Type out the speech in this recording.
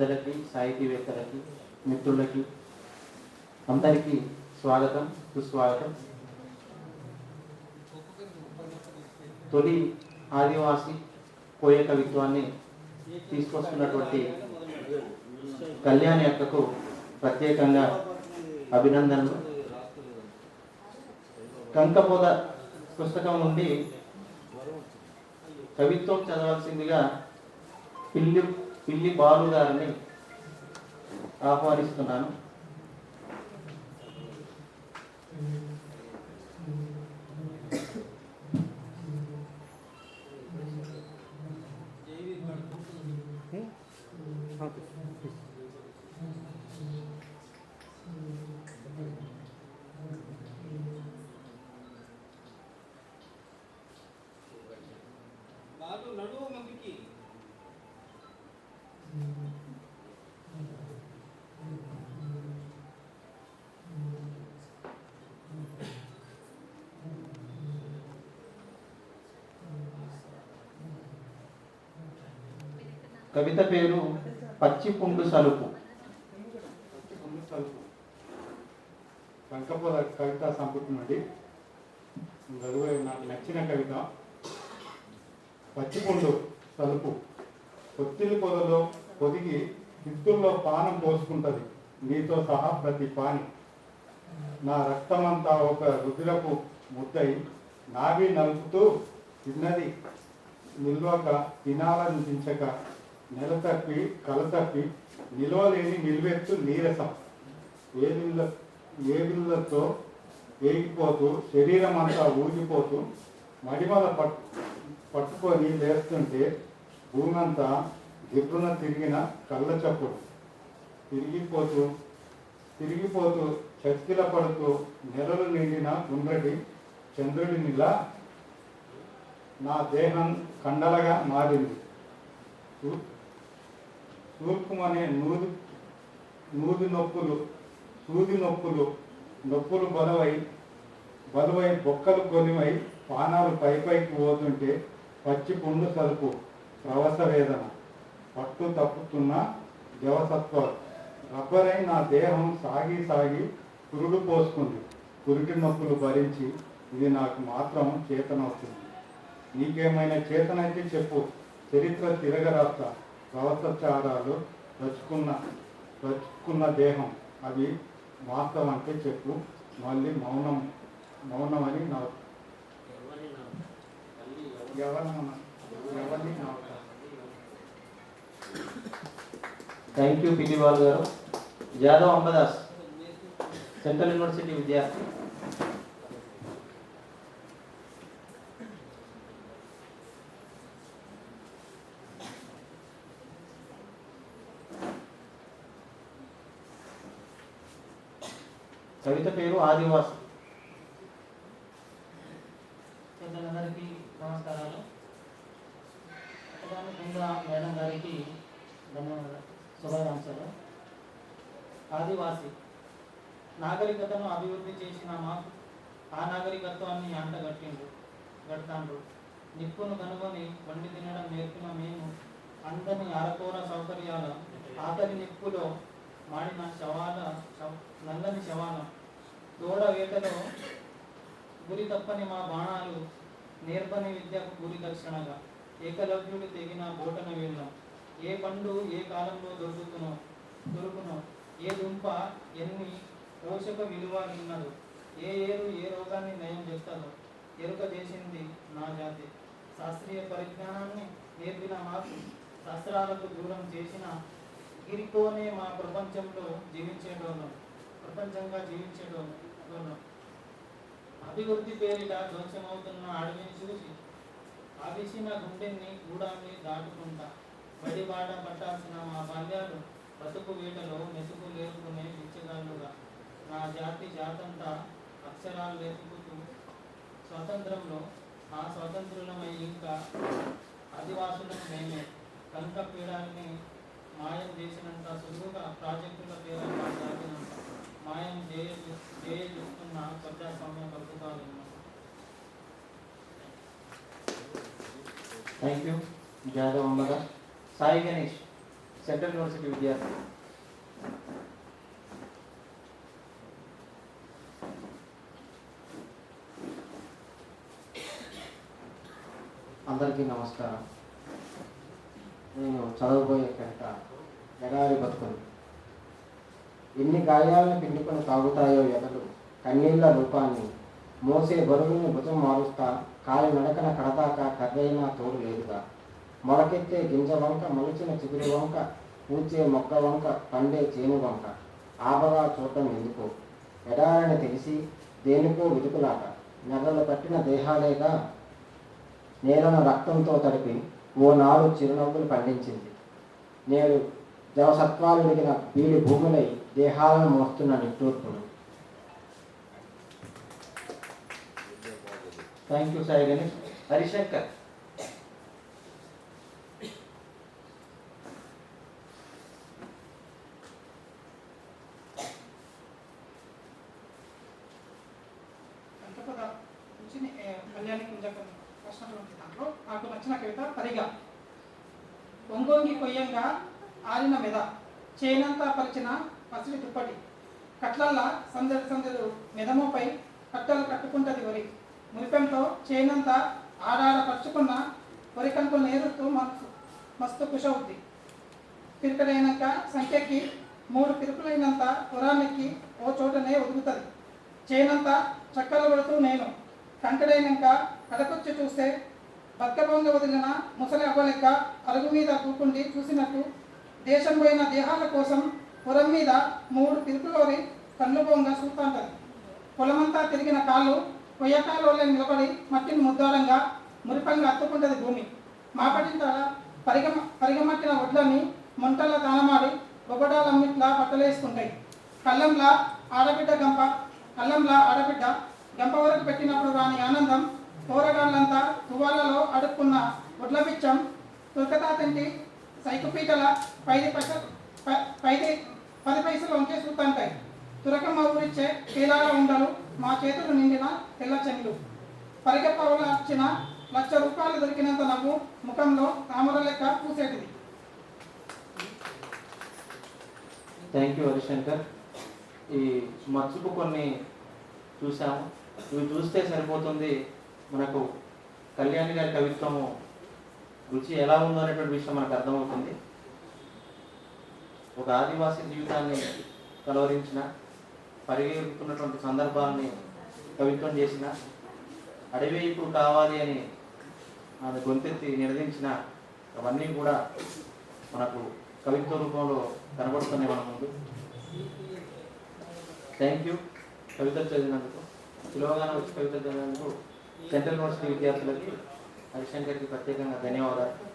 పెద్దలకి సాహితీవేత్తలకి మిత్రులకి అందరికీ స్వాగతం సుస్వాగతం. తొలి ఆదివాసి కోయ కవిత్వాన్ని తీసుకొస్తున్నటువంటి కళ్యాణి అక్కకు ప్రత్యేకంగా అభినందనలు. కంకపోద పుస్తకం నుండి కవిత్వం చదవాల్సిందిగా పిల్లి పిల్లి బాలుగారిని ఆహ్వానిస్తున్నాను. కవిత పేరు పచ్చి పుండు సలుపు. వెంకపద కవిత సంపుటి నుండి చదివే నాకు నచ్చిన కవిత. పచ్చిపుండు తలుపు కొత్తిలి పొదలో పొదిగి దిత్తుల్లో పానం పోసుకుంటది. నీతో సహా ప్రతి పాని. నా రక్తమంతా ఒక రుద్రపు ముద్దై నావి నలుపుతూ తిన్నది. నిల్వక తినాలనిపించక నెల తప్పి కల తప్పి నిలవలేని నిలువెత్తు నీరసం. ఏదిళ్ళ ఏదిళ్ళతో వేగిపోతూ శరీరం అంతా ఊగిపోతూ మడిమల పట్ పట్టుకొని లేస్తుంటే భూమి అంతా దిబ్బున తిరిగిన కళ్ళ చప్పుడు. తిరిగిపోతూ తిరిగిపోతూ చతికిల పడుతూ నెలలు నిండిన గుండ్రటి చంద్రుడినిలా నా దేహం కండలగా మారింది. తూర్పుమనే నూది నూది నొప్పులు సూది నొప్పులు నొప్పులు బలవై బలువై బొక్కలు కొనివై పానాలు పై పైకి పోతుంటే పచ్చి పుండు సరుకు ప్రవస వేదన. పట్టు తప్పుతున్న జవసత్వ రబ్బరై నా దేహం సాగి సాగి పురుడు పోసుకుంది. పురిటి నొప్పులు భరించి ఇది నాకు మాత్రం చేతనవుతుంది. నీకేమైనా చేతనైతే చెప్పు. చరిత్ర తిరగరాస్తా. ప్రవసచారాలు రచుకున్న రచుకున్న దేహం. అవి వాస్తవం అంటే చెప్పు. మళ్ళీ మౌనం మౌనం అని నా ఎవరిని థ్యాంక్ యూ పిల్లి బాలు గారు. జాదవ్ అంబదాస్ సెంట్రల్ యూనివర్సిటీ విద్యార్థి. కవిత పేరు ఆదివాసి. పెద్దలందరికీ నమస్కారాలు. మేడం గారికి ధన్యవాదాలు. శుభాకాంక్షలు. ఆదివాసి. నాగరికతను అభివృద్ధి చేసిన మాకు ఆ నాగరికత్వాన్ని అంటగట్టిండ్రు గడతాండ్రు నిప్పును కనుగొని వండి తినడం నేర్పిన మేము అందని అరకూర సౌకర్యాల ఆఖరి నిప్పులో మాడిన శవాల నల్లని శవాల దూడ వేటలో గురి తప్పని మా బాణాలు నేర్పని విద్యకు గురి దక్షిణగా. ఏకలవ్యుడు తెగిన బోటన వీళ్ళం. ఏ పండు ఏ కాలంలో దొరుకుతునో దొరుకునో ఏ దుంప ఎన్ని పోషక విలువ ఉన్నదో ఏ ఏరు ఏ రోగాన్ని నయం చేస్తుందో ఎరుక చేసింది నా జాతి. శాస్త్రీయ పరిజ్ఞానాన్ని నేర్పిన మాకు శాస్త్రాలకు దూరం చేసిన వీరితోనే మా ప్రపంచంలో జీవించేటోను ప్రపంచంగా జీవించేటోను అభివృద్ధి పేరిట ధ్వంసమవుతున్న అడవిని చూసి అవిసిన గుండెని గూడాన్ని దాటుకుంటా. బడిబాట పట్టాల్సిన మా బాల్యాలు బతుకు వేటలో మెతుకు లేపుకునే పిచ్చగాళ్ళుగా నా జాతి జాతంతా అక్షరాలు లేపుకుతూ స్వాతంత్రంలో ఆ స్వతంత్రులమై ఇంకా ఆదివాసులను మేమే. కనుక పీడాన్ని మాయం చేసినంత సులువుగా ప్రాజెక్టుల పేరు దాటినంత మాయం చేయ చేస్తున్న ప్రజాస్వామ్య బతుకాలు thank you Jadhav Ambadas Sai Ganesh central university విద్యార్థి. అందరికీ నమస్కారం. నేను చదవబోయే కనుక ఎడారి బతుకులు. ఎన్ని గాయాలను పిండుకొని తాగుతాయో ఎదలు. కన్నీళ్ళ రూపాన్ని. మోసే బరువుని భుజం మారుస్తా. కాలి నడకన కడదాకా కర్రైనా తోడు లేదుగా. మొలకెత్తే గింజ వంక మొలిచిన చిగురు వంక పూచే మొక్క వంక పండే చేను వంక. ఆపగా చూడటం ఎందుకో? ఎడారని తెలిసి దేనికో వెతుకులాట. నెలలు పట్టిన దేహాలేగా. నేలను రక్తంతో తడిపి ఓ నాడు చిరునవ్వులు పండించింది నేడు జవసత్వాలు ఎదిగిన వీడి భూములై దేహాలను మోస్తున్న నిట్టూర్పులు థ్యాంక్ యూ సాయి గణేష్ హరిశంకర్ కళ్యాణి కుంజకం రాసినటువంటి దాంట్లో నాకు నచ్చిన కవిత తరిగా ఒంగొంగి కొయ్యంగా ఆరిన మెద చేనంతా పరిచిన పసిడి దుప్పటి కట్లల్లా సందడి సందడు మెదముపై కట్టలు కట్టుకుంటది వరి మురిపెంతో చేనంతా ఆడాడ పరుచుకున్న వరి కనుకలు నేరుతూ మస్తు మస్తు కుషవుద్ది. పిరికడైనాక సంఖ్యకి మూడు పిరుకులైనంత పురాణికి ఓ చోటనే ఒదుగుతుంది. చేనంతా చక్కలు కొడుతూ నేను కంకడైనాక కడకొచ్చి చూస్తే బతకబొంగ వదిలిన ముసలి అవ్వలెక్క అరుగు మీద కూకుండి చూసినట్టు దేశం పోయిన దేహాల కోసం పొలం మీద మూడు పిలుపులోరి కళ్ళు బొంగ చూస్తుంటది పొలమంతా తిరిగిన కాళ్ళు కొయ్యకాలలో నిలబడి మట్టిని ముద్దారంగా మురిపంగా అత్తుకుంటది భూమి. మాపటింత పరిగమ పరిగమట్టిన వడ్లని మంటల తానమాడి బొగడాలమ్మిట్లా బట్టలేసుకుంటాయి. కళ్ళంలా ఆడబిడ్డ గంప కళ్ళంలా ఆడబిడ్డ గంప వరకు పెట్టినప్పుడు రాని ఆనందం కూరగాళ్ళంతా తువాలలో అడుక్కున్న వడ్ల బిచ్చం తుర్కతాతింటి సైకుపీటల పైది పైస పైది పది పైసలు వంకే చూస్తుంటాయి తురకమ్మ ఊరిచ్చే కీలాల ఉండలు మా చేతులు నిండిన తెల్ల చెన్లు పరిగెప్పవల వచ్చిన లక్ష రూపాయలు దొరికినంత నవ్వు ముఖంలో తామర లెక్క పూసేటిది. Thank you Harishankar. ఈ మచ్చుకు కొన్ని చూసాము ఇవి చూస్తే సరిపోతుంది. మనకు కళ్యాణి గారి కవిత్వము రుచి ఎలా ఉందో అనేటువంటి విషయం మనకు అర్థమవుతుంది. ఒక ఆదివాసీ జీవితాన్ని కలవరించిన పరిగెడుతున్నటువంటి సందర్భాన్ని కవిత్వం చేసిన అడవి ఇప్పుడు కావాలి అని అది గొంతెత్తి నిలదించిన అవన్నీ కూడా మనకు కవిత్వ రూపంలో కనబడుతున్నాయి మన ముందు. థ్యాంక్ యూ కవిత చదివినందుకు సులభంగానే వచ్చి కవిత చదివినందుకు సెంట్రల్ యూనివర్సిటీ విద్యార్థులకి హరిశంకర్కి ప్రత్యేకంగా ధన్యవాదాలు.